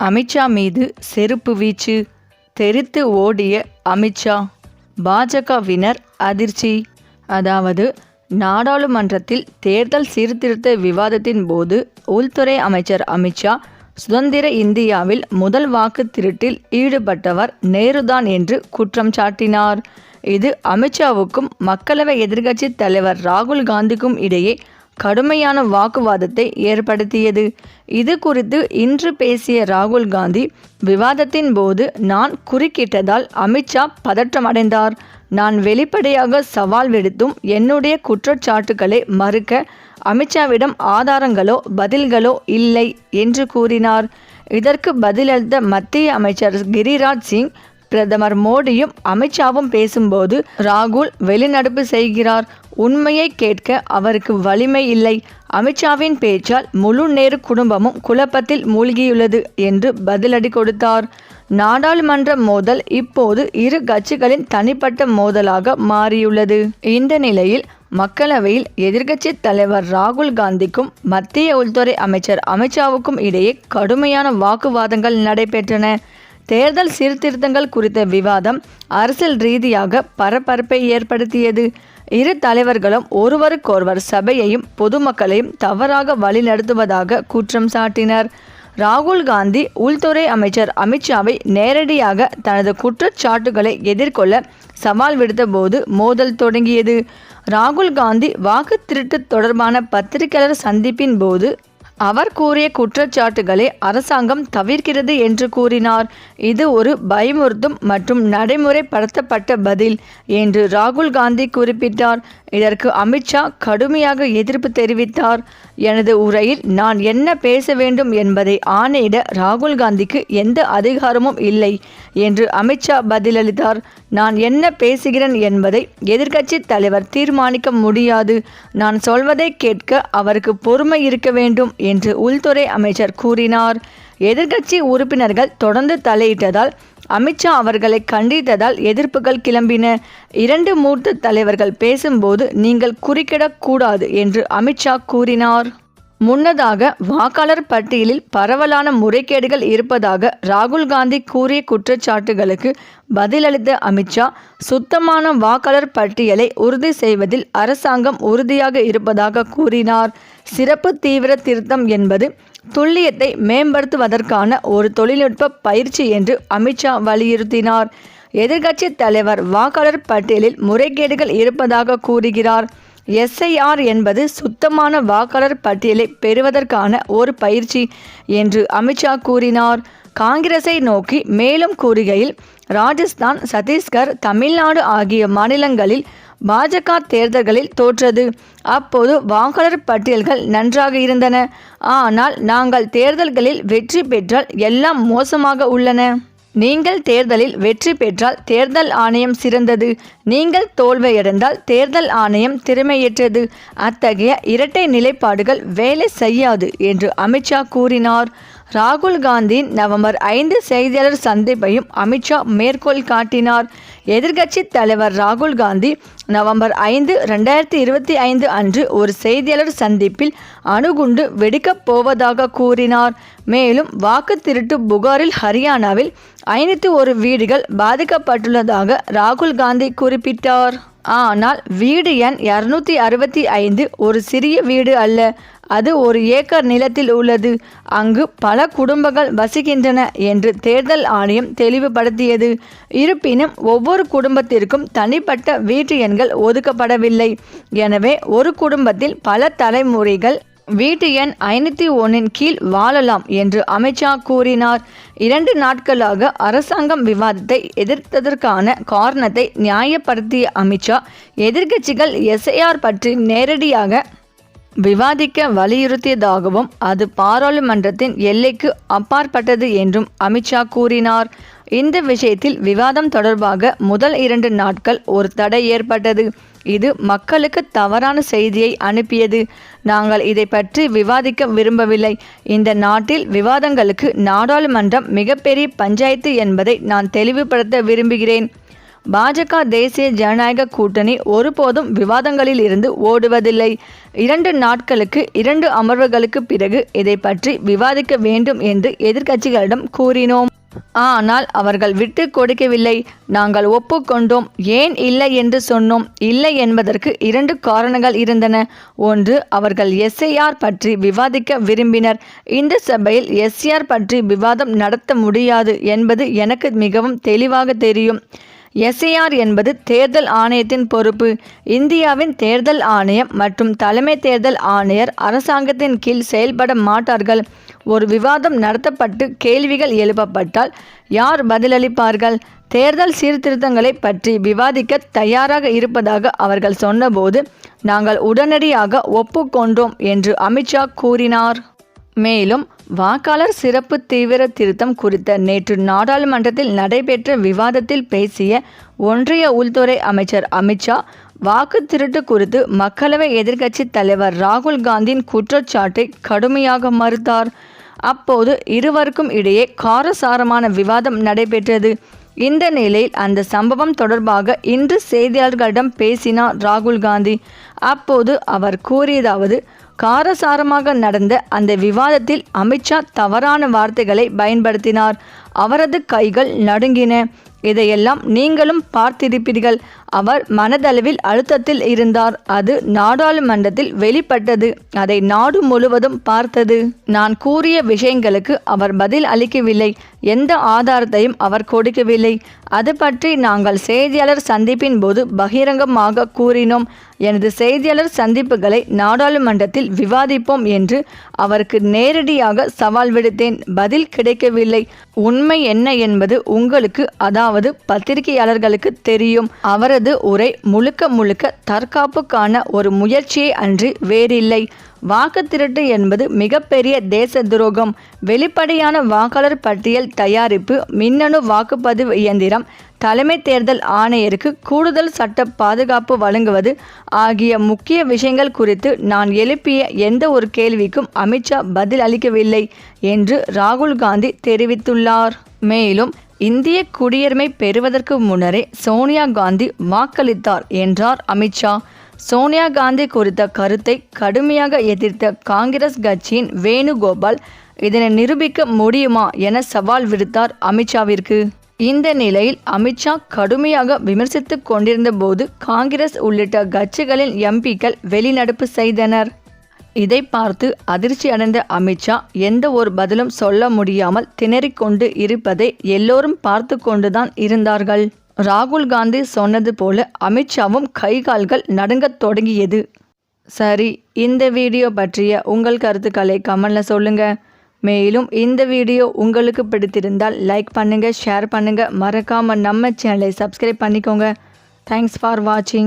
அமித்ஷா மீது செருப்பு வீச்சு தெரித்து ஓடிய அமித்ஷா பாஜகவினர் அதிர்ச்சி. அதாவது நாடாளுமன்றத்தில் தேர்தல் சீர்திருத்த விவாதத்தின் போது உள்துறை அமைச்சர் அமித்ஷா சுதந்திர இந்தியாவில் முதல் வாக்கு திருட்டில் ஈடுபட்டவர் நேருதான் என்று குற்றம் சாட்டினார். இது அமித்ஷாவுக்கும் மக்களவை எதிர்க்கட்சி தலைவர் ராகுல் காந்திக்கும் இடையே கடுமையான வாக்குவாதத்தை ஏற்படுத்தியது. இது குறித்து இன்று பேசிய ராகுல் காந்தி விவாதத்தின் போது நான் குறுக்கிட்டதால் அமித்ஷா பதற்றமடைந்தார். நான் வெளிப்படையாக சவால் விடுத்தும் என்னுடைய குற்றச்சாட்டுகளை மறுக்க அமித்ஷாவிடம் ஆதாரங்களோ பதில்களோ இல்லை என்று கூறினார். இதற்கு பதிலளித்த மத்திய அமைச்சர் கிரிராஜ் சிங் பிரதமர் மோடியும் அமித்ஷாவும் பேசும்போது ராகுல் வெளிநடப்பு செய்கிறார். உண்மையை கேட்க அவருக்கு வலிமை இல்லை. அமித்ஷாவின் பேச்சால் முழு நேரு குடும்பமும் குழப்பத்தில் மூழ்கியுள்ளது என்று பதிலடி கொடுத்தார். நாடாளுமன்ற மோதல் இப்போது இரு கட்சிகளின் தனிப்பட்ட மோதலாக மாறியுள்ளது. இந்த நிலையில் மக்களவையில் எதிர்க்கட்சி தலைவர் ராகுல் காந்திக்கும் மத்திய உள்துறை அமைச்சர் அமித்ஷாவுக்கும் இடையே கடுமையான வாக்குவாதங்கள் நடைபெற்றன. தேர்தல் சீர்திருத்தங்கள் குறித்த விவாதம் அரசியல் ரீதியாக பரபரப்பை ஏற்படுத்தியது. இரு தலைவர்களும் ஒருவருக்கொருவர் சபையையும் பொதுமக்களையும் தவறாக வழிநடத்துவதாக குற்றம் சாட்டினர். ராகுல் காந்தி உள்துறை அமைச்சர் அமித்ஷாவை நேரடியாக தனது குற்றச்சாட்டுகளை எதிர்கொள்ள சவால் விடுத்தபோது மோதல் தொடங்கியது. ராகுல் காந்தி வாக்கு திருட்டு தொடர்பான பத்திரிகையாளர் சந்திப்பின் போது அவர் கூறிய குற்றச்சாட்டுகளை அரசாங்கம் தவிர்க்கிறது என்று கூறினார். இது ஒரு பயமுறுத்தும் மற்றும் நடைமுறைப்படுத்தப்பட்ட பதில் என்று ராகுல் காந்தி குறிப்பிட்டார். இதற்கு அமித்ஷா கடுமையாக எதிர்ப்பு தெரிவித்தார். எனது உரையில் நான் என்ன பேச வேண்டும் என்பதை ஆணையிட ராகுல் காந்திக்கு எந்த அதிகாரமும் இல்லை என்று அமித்ஷா பதிலளித்தார். நான் என்ன பேசுகிறேன் என்பதை எதிர்க்கட்சி தலைவர் தீர்மானிக்க முடியாது. நான் சொல்வதை கேட்க அவருக்கு பொறுமை இருக்க வேண்டும் என்று உள்துறை அமைச்சர் கூறினார். எதிர்க்கட்சி உறுப்பினர்கள் தொடர்ந்து தலையிட்டதால் அமித்ஷா அவர்களை கண்டித்ததால் எதிர்ப்புகள் கிளம்பின. இரண்டு மூத்த தலைவர்கள் பேசும்போது நீங்கள் குறுக்கிடக்கூடாது என்று அமித்ஷா கூறினார். முன்னதாக வாக்காளர் பட்டியலில் பரவலான முறைகேடுகள் இருப்பதாக ராகுல் காந்தி கூறிய குற்றச்சாட்டுகளுக்கு பதிலளித்த அமித்ஷா சுத்தமான வாக்காளர் பட்டியலை உறுதி செய்வதில் அரசாங்கம் உறுதியாக இருப்பதாக கூறினார். சிறப்பு தீவிர திருத்தம் என்பது துல்லியத்தை மேம்படுத்துவதற்கான ஒரு தொழில்நுட்ப பயிற்சி என்று அமித்ஷா வலியுறுத்தினார். எதிர்க்கட்சி தலைவர் வாக்காளர் பட்டியலில் முறைகேடுகள் இருப்பதாக கூறுகிறார். எஸ்ஐஆர் என்பது சுத்தமான வாக்காளர் பட்டியலை பெறுவதற்கான ஒரு பயிற்சி என்று அமித்ஷா கூறினார். காங்கிரஸை நோக்கி மேலும் கூறுகையில் ராஜஸ்தான் சத்தீஸ்கர் தமிழ்நாடு ஆகிய மாநிலங்களில் பாஜக தேர்தல்களில் தோற்றது. அப்போது வாக்காளர் பட்டியல்கள் நன்றாக இருந்தன. ஆனால் நாங்கள் தேர்தல்களில் வெற்றி பெற்றால் எல்லாம் மோசமாக உள்ளன. நீங்கள் தேர்தலில் வெற்றி பெற்றால் தேர்தல் ஆணையம் சிறந்தது. நீங்கள் தோல்வியடைந்தால் தேர்தல் ஆணையம் திறமையற்றது. அத்தகைய இரட்டை நிலைப்பாடுகள் வேலை செய்யாது என்று அமித்ஷா கூறினார். ராகுல் காந்தியின் நவம்பர் ஐந்து செய்தியாளர் சந்திப்பையும் அமித்ஷா மேற்கோள் காட்டினார். எதிர்க்கட்சி தலைவர் ராகுல் காந்தி நவம்பர் ஐந்து ரெண்டாயிரத்தி இருபத்தி ஐந்து அன்று ஒரு செய்தியாளர் சந்திப்பில் அணுகுண்டு வெடிக்கப் போவதாக கூறினார். மேலும் வாக்கு திருட்டு புகாரில் ஹரியானாவில் ஐநூற்றி ஒரு வீடுகள் பாதிக்கப்பட்டுள்ளதாக ராகுல் காந்தி குறிப்பிட்டார். ஆனால் வீடு எண் இரநூத்தி அறுபத்தி ஐந்து ஒரு சிறிய வீடு அல்ல. அது ஒரு ஏக்கர் நிலத்தில் உள்ளது. அங்கு பல குடும்பங்கள் வசிக்கின்றன என்று தேர்தல் ஆணையம் தெளிவுபடுத்தியது. இருப்பினும் ஒவ்வொரு குடும்பத்திற்கும் தனிப்பட்ட வீட்டு எண்கள் ஒதுக்கப்படவில்லை. எனவே ஒரு குடும்பத்தில் பல தலைமுறைகள் வீட்டு எண் ஐநூற்றி ஒன்றின் கீழ் வாழலாம் என்று அமித்ஷா கூறினார். இரண்டு நாட்களாக அரசாங்கம் விவாதத்தை எதிர்த்ததற்கான காரணத்தை நியாயப்படுத்திய அமித்ஷா எதிர்க்கட்சிகள் எஸ்ஐஆர் பற்றி நேரடியாக விவாதிக்க வலியுறுத்தியதாகவும் அது பாராளுமன்றத்தின் எல்லைக்கு அப்பாற்பட்டது என்றும் அமித்ஷா கூறினார். இந்த விஷயத்தில் விவாதம் தொடர்பாக முதல் இரண்டு நாட்கள் ஒரு தடை ஏற்பட்டது. இது மக்களுக்கு தவறான செய்தியை அனுப்பியது. நாங்கள் இதை பற்றி விவாதிக்க விரும்பவில்லை. இந்த நாட்டில் விவாதங்களுக்கு நாடாளுமன்றம் மிகப்பெரிய பஞ்சாயத்து என்பதை நான் தெளிவுபடுத்த விரும்புகிறேன். பாஜக தேசிய ஜனநாயக கூட்டணி ஒருபோதும் விவாதங்களில் இருந்து ஓடுவதில்லை. இரண்டு நாட்களுக்கு இரண்டு அமர்வுகளுக்கு பிறகு இதை பற்றி விவாதிக்க வேண்டும் என்று எதிர்க்கட்சிகளிடம் கூறினோம். ஆனால் அவர்கள் விட்டு கொடுக்கவில்லை. நாங்கள் ஒப்புக்கொண்டோம். ஏன் இல்லை என்று சொன்னோம். இல்லை என்பதற்கு இரண்டு காரணங்கள் இருந்தன. ஒன்று அவர்கள் எஸ்ஐஆர் பற்றி விவாதிக்க விரும்பினர். இந்த சபையில் எஸ்ஐஆர் பற்றி விவாதம் நடத்த முடியாது என்பது எனக்கு மிகவும் தெளிவாக தெரியும். எஸ்ஐஆர் என்பது தேர்தல் ஆணையத்தின் பொறுப்பு. இந்தியாவின் தேர்தல் ஆணையம் மற்றும் தலைமை தேர்தல் ஆணையர் அரசாங்கத்தின் கீழ் செயல்பட மாட்டார்கள். ஒரு விவாதம் நடத்தப்பட்டு கேள்விகள் எழுப்பப்பட்டால் யார் பதிலளிப்பார்கள்? தேர்தல் சீர்திருத்தங்களை பற்றி விவாதிக்க தயாராக இருப்பதாக அவர்கள் சொன்னபோது நாங்கள் உடனடியாக ஒப்புக்கொண்டோம் என்று அமித்ஷா கூறினார். மேலும் வாக்காளர் சிறப்பு தீவிர திருத்தம் குறித்த நேற்று நாடாளுமன்றத்தில் நடைபெற்ற விவாதத்தில் பேசிய ஒன்றிய உள்துறை அமைச்சர் அமித்ஷா வாக்கு திருட்டு குறித்து மக்களவை எதிர்க்கட்சித் தலைவர் ராகுல் காந்தியின் குற்றச்சாட்டை கடுமையாக மறுத்தார். அப்போது இருவருக்கும் இடையே காரசாரமான விவாதம் நடைபெற்றது. இந்த நிலையில் அந்த சம்பவம் தொடர்பாக இன்று செய்தியாளர்களிடம் பேசினார் ராகுல் காந்தி. அப்போது அவர் கூறியதாவது காரசாரமாக நடந்த அந்த விவாதத்தில் அமித்ஷா தவறான வார்த்தைகளை பயன்படுத்தினார். அவரது கைகள் நடுங்கின. இதையெல்லாம் நீங்களும் பார்த்திருப்பீர்கள். அவர் மனதளவில் அழுத்தத்தில் இருந்தார். அது நாடாளுமன்றத்தில் வெளிப்பட்டது. அதை நாடு முழுவதும் பார்த்தது. நான் கூறிய விஷயங்களுக்கு அவர் பதில் அளிக்கவில்லை. எந்த ஆதாரத்தையும் அவர் கொடுக்கவில்லை. அது பற்றி நாங்கள் செய்தியாளர் சந்திப்பின் போது பகிரங்கமாக கூறினோம். எனது செய்தியாளர் சந்திப்புகளை நாடாளுமன்றத்தில் விவாதிப்போம் என்று அவருக்கு நேரடியாக சவால் விடுத்தேன். பதில் கிடைக்கவில்லை. உண்மை என்ன என்பது உங்களுக்கு அதாவது பத்திரிகையாளர்களுக்கு தெரியும். அவரது உரை முழுக்க முழுக்க தற்காப்புக்கான ஒரு முயற்சியை அன்றி வேறில்லை. வாக்கு திருட்டு என்பது மிகப்பெரிய தேச துரோகம். வெளிப்படையான வாக்காளர் பட்டியல் தயாரிப்பு மின்னணு வாக்குப்பதிவு இயந்திரம் தலைமை தேர்தல் ஆணையருக்கு கூடுதல் சட்ட பாதுகாப்பு வழங்குவது ஆகிய முக்கிய விஷயங்கள் குறித்து நான் எழுப்பிய எந்த ஒரு கேள்விக்கும் அமித்ஷா பதில் அளிக்கவில்லை என்று ராகுல் காந்தி தெரிவித்துள்ளார். மேலும் இந்திய குடியுரிமை பெறுவதற்கு முன்னரே சோனியா காந்தி வாக்களித்தார் என்றார் அமித்ஷா சோனியா காந்தி குறித்த கருத்தை கடுமையாக எதிர்த்த காங்கிரஸ் கட்சியின் வேணுகோபால் இதனை நிரூபிக்க முடியுமா என சவால் விடுத்தார் அமித்ஷாவிற்கு இந்த நிலையில் அமித்ஷா கடுமையாக விமர்சித்துக் கொண்டிருந்த போது காங்கிரஸ் உள்ளிட்ட கட்சிகளின் எம்பிக்கள் வெளிநடப்பு செய்தனர். இதை பார்த்து அதிர்ச்சி அடைந்த அமித்ஷா எந்த ஒரு பதிலும் சொல்ல முடியாமல் திணறிக்கொண்டு இருப்பதை எல்லோரும் பார்த்து கொண்டுதான் இருந்தார்கள். ராகுல் காந்தி சொன்னது போல அமித்ஷாவும் கைகால்கள் நடுங்கத் தொடங்கியது. சரி இந்த வீடியோ பற்றிய உங்கள் கருத்துக்களை கமெண்டில் சொல்லுங்கள் மேலும் இந்த வீடியோ உங்களுக்கு பிடித்திருந்தால் லைக் பண்ணுங்கள் ஷேர் பண்ணுங்கள் மறக்காமல் நம்ம சேனலை சப்ஸ்கிரைப் பண்ணிக்கோங்க. தேங்க்ஸ் ஃபார் வாட்சிங்